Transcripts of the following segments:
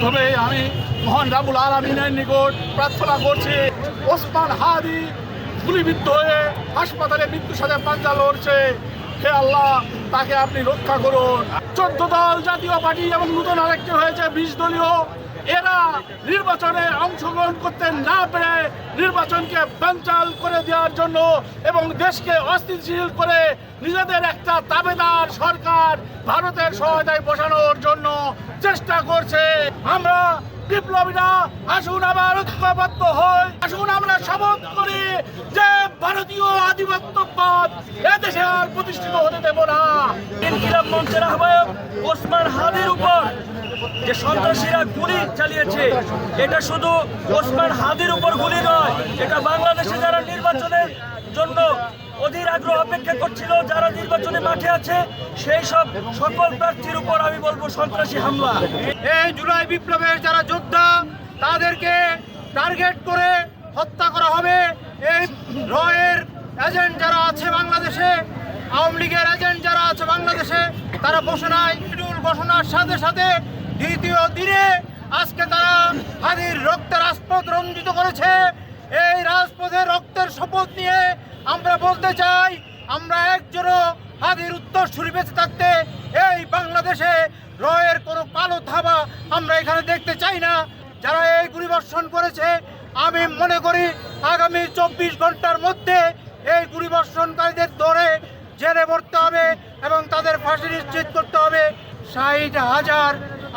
প্রথমে আমি মহান রাবুল আলমিনের নিকট প্রার্থনা করছি, ওসমান হাদি গুলিবিদ্ধ হয়ে হাসপাতালে মৃত্যু সাজা পাঞ্জা লড়ছে। হে আল্লাহ, তাকে আপনি রক্ষা করুন। চোদ্দ দল জাতীয় পার্টি এবং নতুন আরেকটি হয়েছে বিশ দলীয়, এরা নির্বাচনে অংশগ্রহণ করতে না পেরে নির্বাচনকে ব্যাঞ্চাল করে দেওয়ার জন্য এবং দেশকে অস্থিতিশীল করে নিজেদের একটা দাবেদার সরকার ভারতের সহায়তায় বসানোর জন্য চেষ্টা করছে। আমরা বিপ্লবীরা আসুন আবার ঐক্যবদ্ধ হই। আসুন আমরা শপথ করি যে ভারতীয় আধিপত্যবাদ এদেশে আর প্রতিষ্ঠিত হতে দেব না। ইনকিলাব মঞ্চের আহ্বায়ক ওসমান হাদির উপর যে সন্ত্রাসীরা গুলি চালিয়েছে, এটা শুধু ওসমান হাদির উপর গুলি নয়, এটা বাংলাদেশে যারা নির্বাচনের জন্য অধীর আগ্রহ অপেক্ষা করছিল যারা নির্বাচনে মাঠে আছে, সেই সব সকল প্রার্থীর উপর আমি বলব সন্ত্রাসী হামলা। এই জুলাই বিপ্লবের যারা যোদ্ধা, তাদেরকে টার্গেট করে হত্যা করা হবে। এই রয়ের এজেন্ট যারা আছে বাংলাদেশে, আওয়ামী লীগের এজেন্ট যারা আছে বাংলাদেশে, তারা নাই। শিডিউল ঘোষণার সাথে সাথে দ্বিতীয় দিনে আজকে তারা হাদির রক্তের রাজপথ রঞ্জিত করেছে। এই রাজপথে রক্তের শপথ নিয়ে আমরা বলতে চাই, আমরা একজনও হাদির উত্তর ছুরি বেঁচে থাকতে এই বাংলাদেশে রয়ের কোনো কালো থাবা আমরা এখানে দেখতে চাই না। যারা এই গুলিবর্ষণ করেছে, আমি মনে করি আগামী চব্বিশ ঘণ্টার মধ্যে এই গুলিবর্ষণকারীদের ধরে জেলে ভরতে হবে এবং তাদের ফাঁসি নিশ্চিত করতে হবে। ষাট হাজার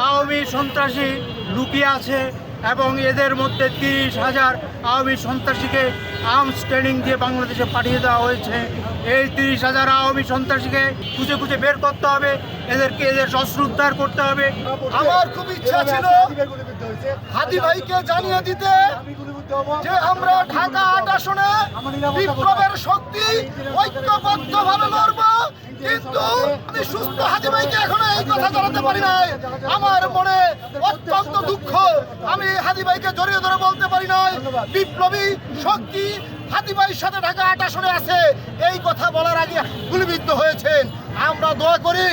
আওয়ামী সন্ত্রাসী লুকিয়ে আছে এবং এদের মধ্যে তিরিশ হাজার আওয়ামী সন্ত্রাসীকে আর্মস ট্রেনিং দিয়ে বাংলাদেশে পাঠিয়ে দেওয়া হয়েছে। এই তিরিশ হাজার আওয়ামী সন্ত্রাসীকে খুঁজে খুঁজে বের করতে হবে। এদেরকে এদের সশ্রুদ্ধার করতে হবে। আমার খুব ইচ্ছা ছিল হাদি ভাইকে জানিয়ে দিতে যে আমরা ঢাকা আট আসনে বিপ্লবের শক্তি ঐক্যবদ্ধ ভাবে লড়ব, কিন্তু আমি সুস্থ হাদি ভাইকে এখনও এই কথা জানাতে পারি নাই। আমার মনে অত্যন্ত দুঃখ, আমি হাদি ভাইকে জড়িয়ে ধরে বলতে পারি নাই, বিপ্লবী শক্তি হাদি ভাইয়ের সাথে ঢাকা আট আসনে আছে। এই কথা বলার আগে গুলিবিদ্ধ হয়েছেন। আমরা দোয়া করি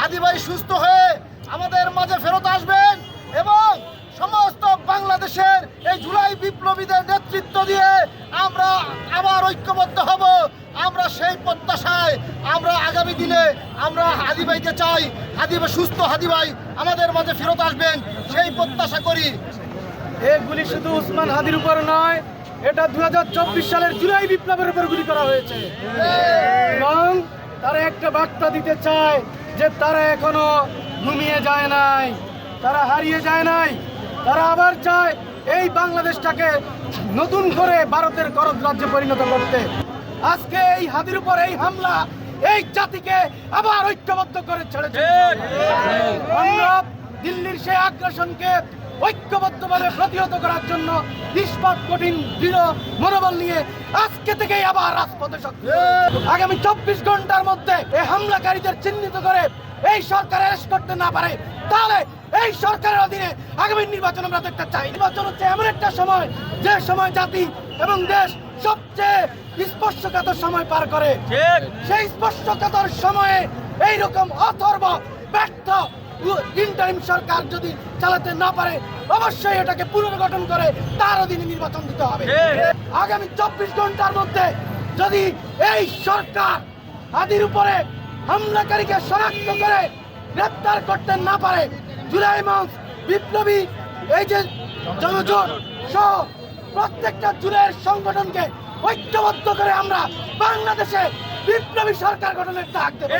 হাদি ভাই সুস্থ হয়ে আমাদের মাঝে ফেরত আসবেন এবং সমস্ত বাংলাদেশের এই জুলাই বিপ্লবীদের নেতৃত্ব দিয়ে আমরা আবার ঐক্যবদ্ধ হব। আমরা সেই প্রত্যাশায় আমরা আগামী দিনে আমরা হাদি ভাইকে চাই, হাদি সুস্থ হাদি ভাই আমাদের মাঝে ফেরত আসবেন। সেই প্রত্যাশা করি। এই গুলি শুধু উসমান হাদির উপর নয়, এটা দু হাজার চব্বিশ সালের জুলাই বিপ্লবের উপর গুলি করা হয়েছে। এবং তারা একটা বার্তা দিতে চায় যে তারা এখনও ঘুমিয়ে যায় নাই, তারা হারিয়ে যায় নাই, তারা আবার চায় এই বাংলাদেশটাকে নতুন করে ভারতের করদ রাজ্যে পরিণত করতে। আজকে এই হাদির উপর এই হামলা, এই জাতিকে আবার ঐক্যবদ্ধ করে ছেড়েছে। দিল্লির সেই আগ্রাসনকে ঐক্যবদ্ধভাবে প্রতিহত করার জন্য নিষ্পাত কঠিন, দৃঢ় মনোবল নিয়ে আজকে থেকেই আবার রাজপথে শক্তি আগামী চব্বিশ ঘণ্টার মধ্যে এই হামলাকারীদের চিহ্নিত করে এই সরকার অ্যারেস্ট করতে না পারে, তাহলে এই সরকারের অধীনে আগামী নির্বাচন আমরা দেখতে চাই। নির্বাচন হচ্ছে এমন একটা সময় যে সময় জাতি এবং দেশ সবচেয়ে স্পর্শকাতর সময় পার করে। সেই স্পষ্টতার সময়ে এইরকম অথর্ব ব্যর্থ ইন্টারিম সরকার যদি চালাতে না পারে অবশ্যই এটাকে পুনর্গঠন করে তার অধীনে নির্বাচন দিতে হবে। আগামী চব্বিশ ঘণ্টার মধ্যে যদি এই সরকার হাদির উপরে হামলাকারীকে শনাক্ত করে গ্রেপ্তার করতে না পারে জুলাই মাস বিপ্লবী এই যে জনজোট সহ প্রত্যেকটা জুলাইয়ের সংগঠনকে ঐক্যবদ্ধ করে আমরা বাংলাদেশে বিপ্লবী সরকার গঠনের ডাক দেব।